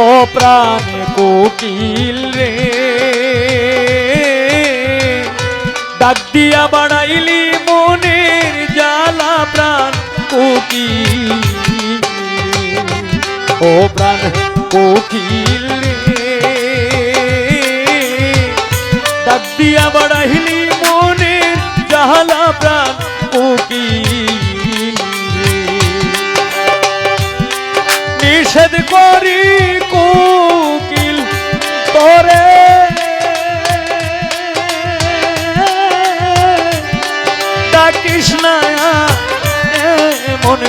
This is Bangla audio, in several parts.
ও প্রাণে কোকিল রে। ডাক দিয়া বাড়াইলি মনের জ্বালা প্রাণ কোকিল ও প্রাণ কোকিল রে। ডাক দিয়া বাড়াইলি মনের জ্বালা প্রাণ কোকিল নিষেধ করি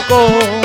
মন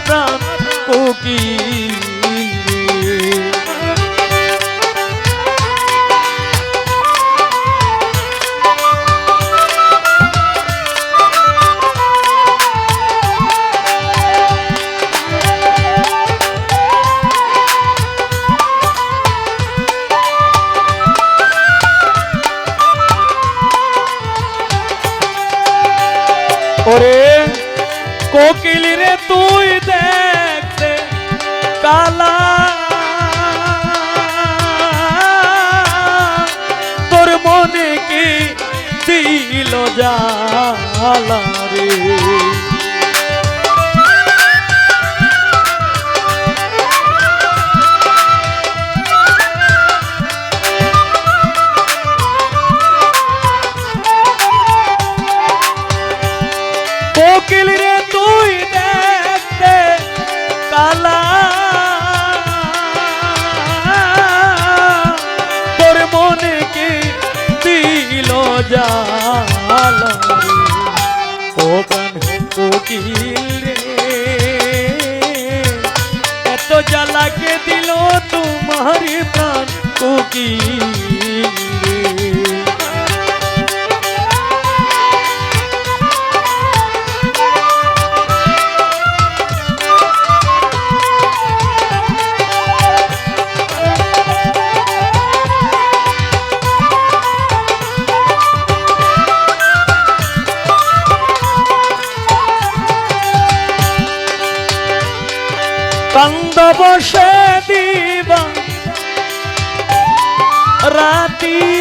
প্রাণ কোকিল কোকিল রে তুই দেখতে কালা তোর মনে কি দিল জালা রে? দিল জাল ও প্রাণ কোকিল রে এত জ্বালাকে দিল তোমার প্রাণ কোকিল বসে দিবা। রাতি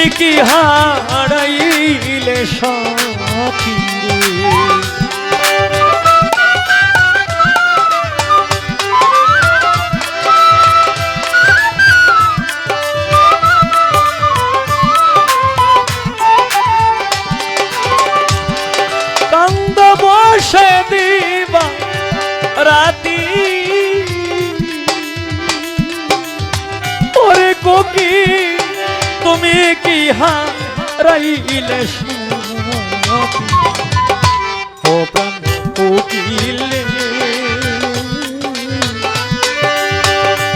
তুমি কি হারাইলে সাথী তুমি কি হারাইলে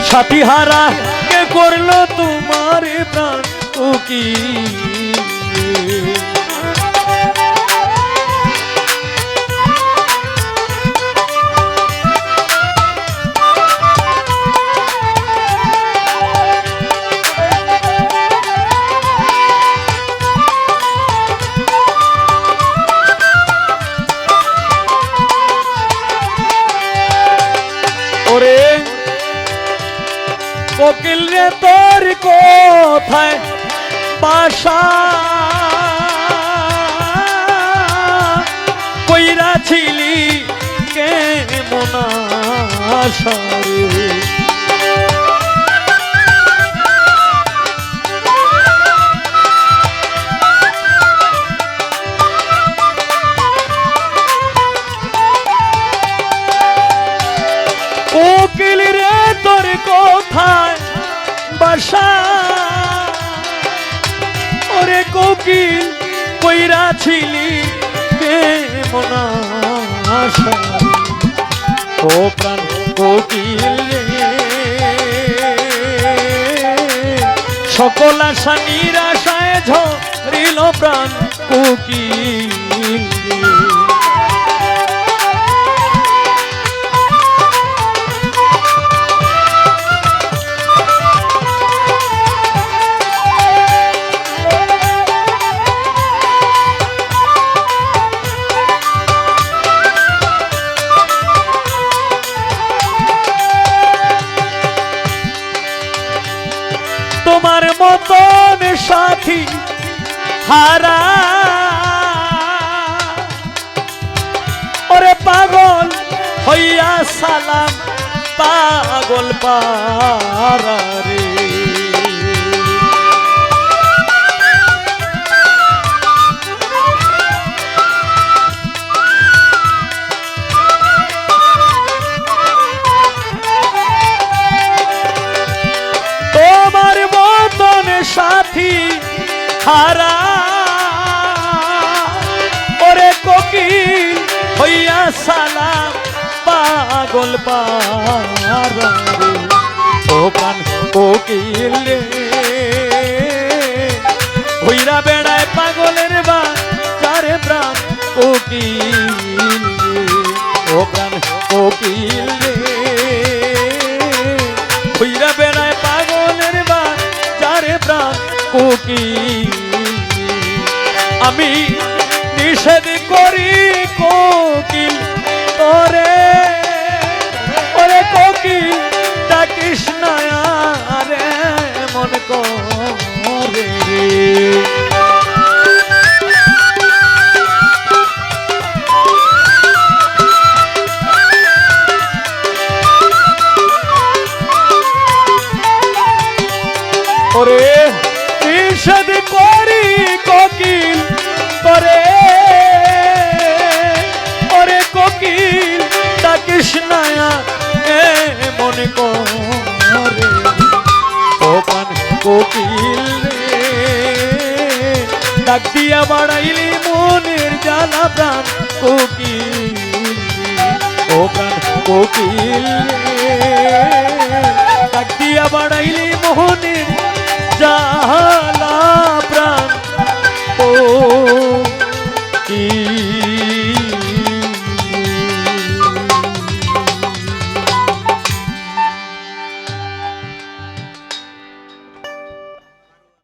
সাথী হারা কে করল তোমার প্রাণ কোকিল তোর কোথায় বাসা? কইরা ছিলি কে আশা ছিলি কেমন আশা। ও প্রাণ কোকিল সকল আশা নিরাশায় ঝরিল প্রাণ কোকিল। সাথী হারা। ওরে পাগল হইয়া সালাম পাগল পারা রে হারা ওরে কোকিল, হইয়া সালাম পাগল পারা। ও প্রাণ কোকিল হইরা বেড়ায় পাগলের বা চারে প্রাণ কোকিল। ও প্রাণ কোকিল হইরা বেড়ায় পাগলের বা চারে প্রাণ কোকিল আমি নিষেধ করি কোকিল, তোরে। ওরে কোকিল, ডাকিস রে মন করে। ওরে নিষেধ করি কোকিল করে ওরে কোকিল ডাকিস নায়া এ মনে করে। ও পান কোকিল ডাক দিয়া বাড়াইলি মনের জ্বালা প্রাণ কোকিল ও প্রাণ কোকিল ডাক দিয়া বাড়াইলি মোহন